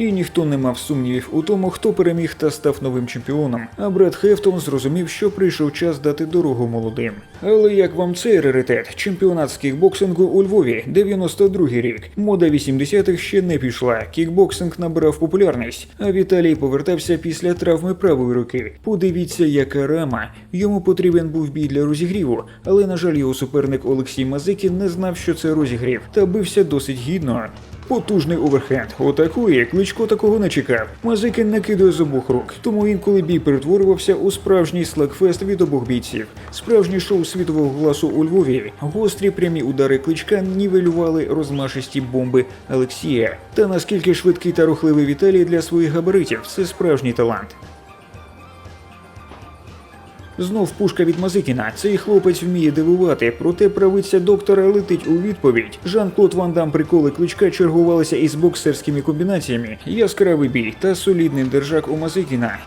І ніхто не мав сумнівів у тому, хто переміг та став новим чемпіоном. А Бред Хефтон зрозумів, що прийшов час дати дорогу молодим. Але як вам цей раритет? Чемпіонат з кікбоксингу у Львові, 92-й рік. Мода 80-х ще не пішла. Кікбоксинг набирав популярність, а Віталій повертався після травми правої руки. Подивіться, яка рама. Йому потрібен був бій для розігріву, але на жаль, його суперник Олексій Мазикін не знав, що це розігрів, та бився досить гідно. Потужний оверхенд. Отакує, кличко такого не чекав. Мазикин накидує з обох рук, тому інколи бій перетворювався у справжній слагфест від обох бійців. Справжнє шоу світового гласу у Львові. Гострі прямі удари кличка нівелювали розмашисті бомби Олексія. Та наскільки швидкий та рухливий Віталій для своїх габаритів це справжній талант. Знов пушка від Мазикіна. Цей хлопець вміє дивувати, проте правиця доктора летить у відповідь. Жан-Клод Ван Дам приколи кличка чергувалися із боксерськими комбінаціями. Яскравий бій та солідний держак у Мазикіна.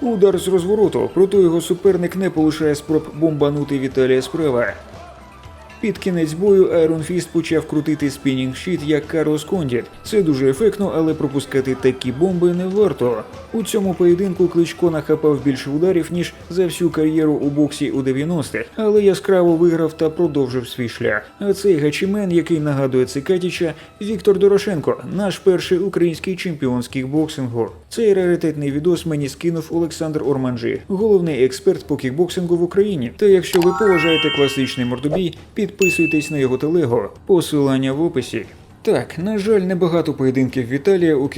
Удар з розвороту, проте його суперник не полишає спроб бомбанути Віталія справа. Під кінець бою Айрон Фіст почав крутити спінінг щит як Карлос Кондіт. Це дуже ефектно, але пропускати такі бомби не варто. У цьому поєдинку Кличко нахапав більше ударів, ніж за всю кар'єру у боксі у 90-х, але яскраво виграв та продовжив свій шлях. А цей гачімен, який нагадує Цикатіча, Віктор Дорошенко, наш перший український чемпіон з кікбоксингу. Цей раритетний відос мені скинув Олександр Орманджі, головний експерт по кікбоксингу в Україні. Та якщо ви поважаєте класичний мордобій, підписуйтесь на його телего. Посилання в описі. Так, на жаль, небагато поєдинків Віталія у